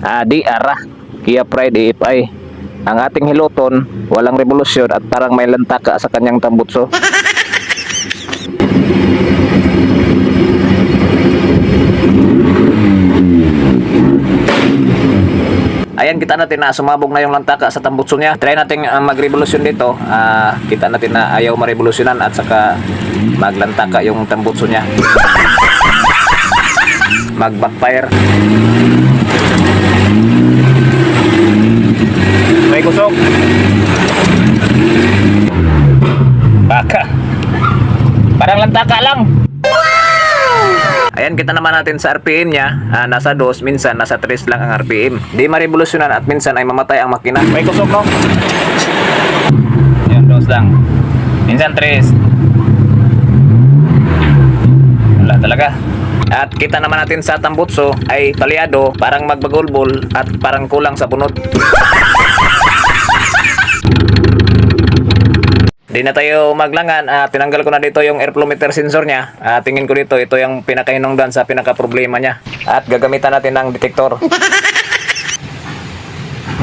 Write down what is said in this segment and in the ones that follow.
Ah, di ara. Kia Pride AFI. Ang ating hiluton, walang revolusyon at parang may lantaka sa kanyang tambutso. Ayan, kita natin na sumabog na yung lantaka sa tambutso niya. Try natin uh, magrevolusyon dito. Ah, kita natin na ayaw marevolusyonan at saka maglantaka yung tambutso niya. Mag-backfire. Parang lantaka lang. Ayan, kita naman natin sa RPM niya, ah, nasa 2, minsan nasa 3 lang ang RPM. Di marevolusyonan at minsan ay mamatay ang makina. May kusok no? Yan, 2 lang. Minsan 3. Wala talaga. At kita naman natin sa tambutso ay palyado, parang magbagulbol at parang kulang sa bunot. Di na tayo maglangan, ah, tinanggal ko na dito yung air flowmeter sensor niya. Ah, tingin ko dito, ito yung pinakahinungdan sa pinaka-problema niya. At gagamitan natin ng detektor.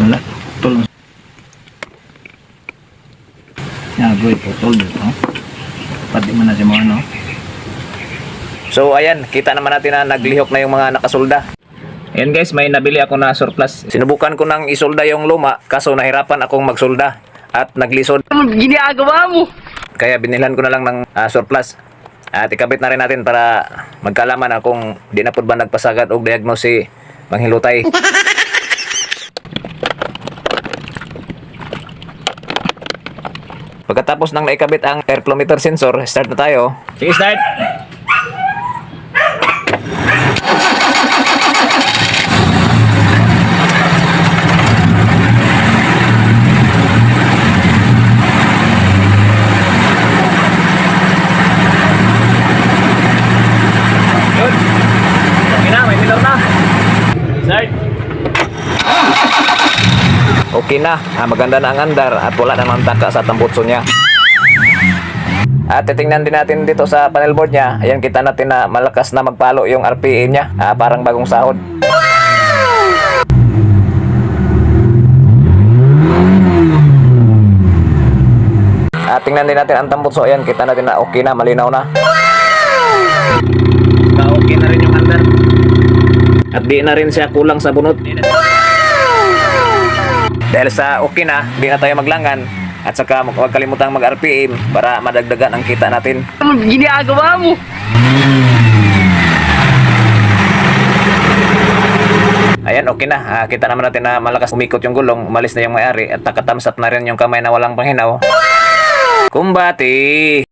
Wala. Putol. Yagoy, putol dito. Pati mo na si mga. So ayan, kita naman natin na naglihok na yung mga nakasolda. Ayan guys, may nabili ako na surplus. Sinubukan ko nang isolda yung luma, kaso nahirapan akong magsolda at naglisod. ginagawa mo? Kaya binilhan ko na lang ng ah, surplus. At ikabit na rin natin para magkalaman na kung di na po ba nagpasagad o diagnose si Manghilutay. Pagkatapos nang naikabit ang air flowmeter sensor, start na tayo. Sige, start! Yun. Okay na, may minor na. Start. Okay na, ah, maganda na ang andar at wala namang taka sa tambutso niya. At titingnan din natin dito sa panel board niya. Ayan, kita natin na malakas na magpalo yung RPM niya. Ah, parang bagong sahod. At tingnan din natin ang tambutso. Ayan, kita natin na okay na, malinaw na. Ka okay na rin yung andar. At di na rin siya kulang sa bunot. Dahil sa okay na, di na tayo maglangan. At saka huwag kalimutang mag-RPM para madagdagan ang kita natin. ginagawa mo? Ayan, okay na. Ah, kita naman natin na malakas umikot yung gulong, umalis na yung may-ari at nakatamsap na rin yung kamay na walang panghinaw. Kumbati!